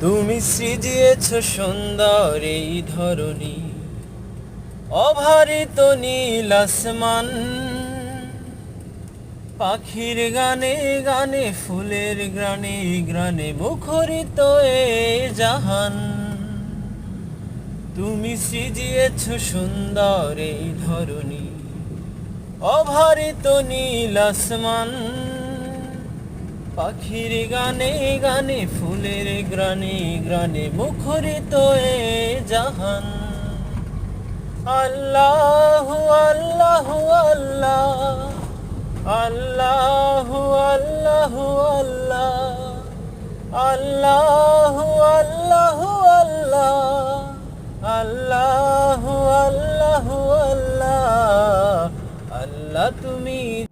তুমি সৃজিয়েছ সুন্দর এই ধরনী অভারিত নীল আসমান। পাখির গানে গানে, ফুলের গ্রানে গ্রানে মুখরিত এ জাহান। তুমি সৃজিয়েছ সুন্দর এই ধরনী অভারিত নীল আসমান। পাখির গানে গানে, ফুলের গ্রানে গ্রানে মুখরিত এ জাহান। আল্লাহ আল্লাহ আল্লাহ। আল্লাহ আল্লাহ আল্লাহ। আল্লাহ আল্লাহ আল্লাহ। আল্লাহ আল্লাহ আল্লাহ। তুমি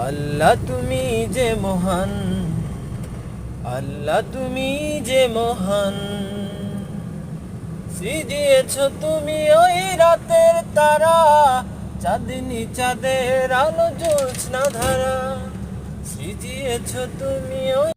আল্লাহ তুমি যে মহান, আল্লাহ তুমি যে মহান। সৃজিয়েছ তুমি ওই রাতের তারা, চাঁদনি চাঁদের আলো জোৎস্না ধারা। সৃজিয়েছ তুমি ওই